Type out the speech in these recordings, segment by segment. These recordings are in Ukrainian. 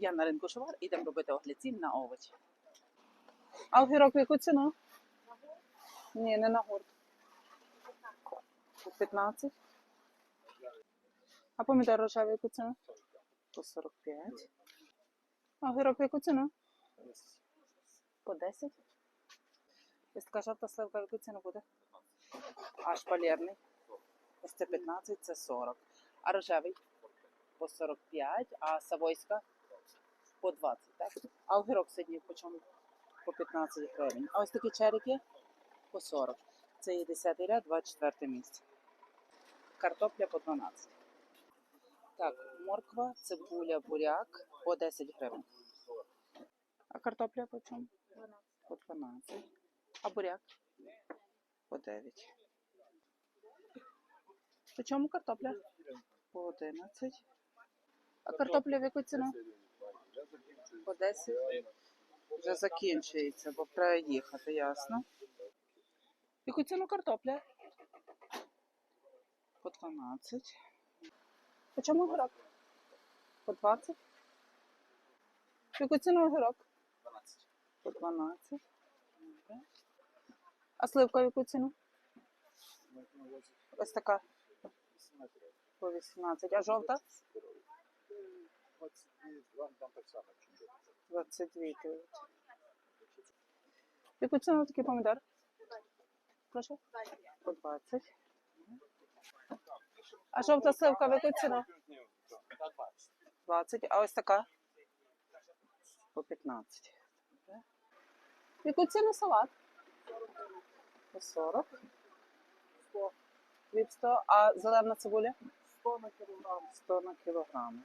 Я на ринку Шовар, ідемо робити огляд на овочі. А огірок в яку ціну? Ні, не на гурт. 15. А помідор рожевий яку ціну? По 45. А огірок яку ціну? По 10. Ось така жовта сливка яку ціну буде? А шпалерний? Ось це 15, це 40. А рожевий? По 45, а савойська? По 20, так? А огірок сьогодні по чому? По 15 гривень. А ось такі черики по 40. Це є 10 ряд, 24 місце. Картопля по 12. Так, морква, цибуля, буряк по 10 гривень. А картопля по чому? По 12. А буряк? По 9. По чому картопля? По 11. А картопля в яку ціну? По 10. Вже закінчується, бо треба їхати, ясно. Яку ціну картопля? По 12. По чому огірок? По 20. Яку ціну огірок? 12. По 12. А сливка яку ціну? Ось така. По 18. А жовта? 22 там так само. 22 кажуть. Яку ціну такий помідор? Прошу? По 20. А жовта сливка в яку ціну? 20. А ось така? По 15. Добре. В Яку ціну салат? По 40. 100. Від 100. А зелена цибуля? 100 на кілограм. 100 на кілограм.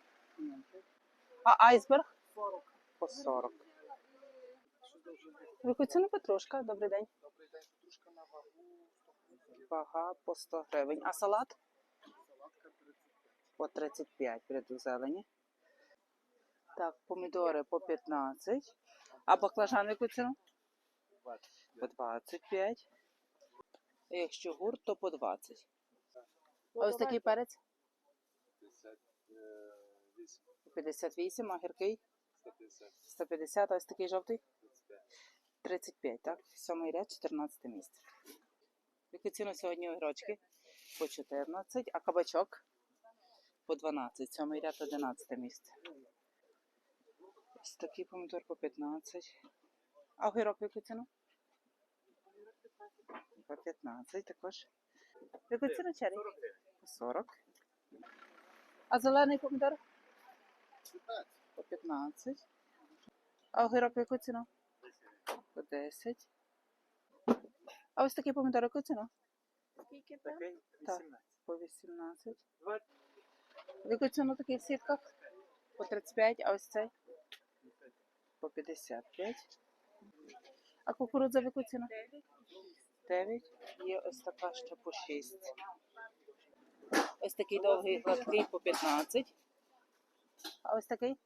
А айсберг? 40. По 40. В Яку ціну петрушка? Добрий день. Добрий день, петрушка на вагу. Вага по 100 гривень. А салат? Салатка 35. По 35 прийду зелені. Так, помідори по 15. А баклажан яку ціну? По 25. А Якщо гурт, то по 20. А ось такий перець 58. По 58, а гіркий 150. 150, а ось такий жовтий 35. 35, так? Сьомий ряд, 14 місце. Яку ціну сьогодні огірочки? По 14, а кабачок? По 12, сьомий ряд, 11 місце. Ось такий помідор по 15. А огірок яку ціну? По 15 також. Яку ціну черрі? По 40. А зелений помідор? По 15. А огірок яку ціну? По 10. А ось такий помідор, яку ціну? Такий Так. По 18. 20. В яку ціну такий в сітках? По 35, а ось цей? По 55. А кукурудза в яку ціну? 9. Є ось така ще по 6. Ось такий довгий гладкий по 15. А ось такий?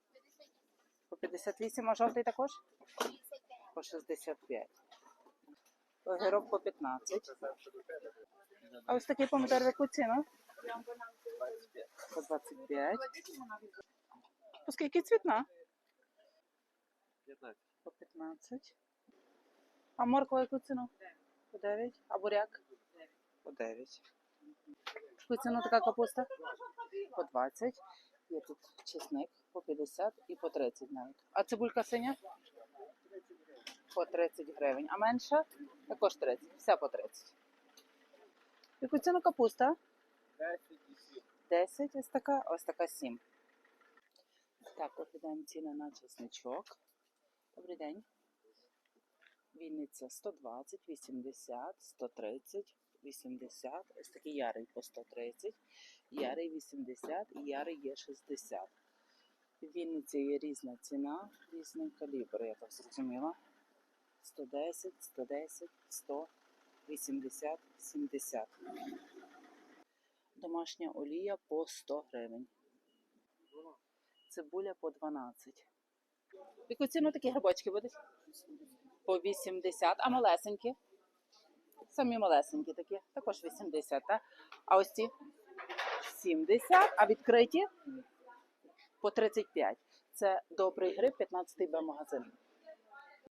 По 58, а жовтий також? По 65. Огірок по 15. А ось такий помідор в яку ціну? По 25. По скільки цвітна? 15. По 15. А морква яку? По 9. А буряк? По 9. Яку ціну така капуста? По 20. Є тут чесник по 50 і по 30 навіть. А цибулька синя? По 30 гривень. А менша? Також 30. Вся по 30. Яку ціну капуста? 10. 10, ось така, ось така 7. Так, оглядаємо ціни на чесничок. Добрий день. Вінниця 120, 80, 130, 80. Ось такий ярий по 130, ярий 80 і ярий є 60. В Вінниці є різна ціна, різний калібр, я так зрозуміла. 110, 110, 100, 80, 70. Домашня олія по 100 гривень. Цибуля по 12. В Яку ціну такі грибочки будуть? По 80. А малесенькі? Самі малесенькі такі. Також 80, так? А ось ці 70, а відкриті по 35. Це добрий гриб, 15 Б магазин.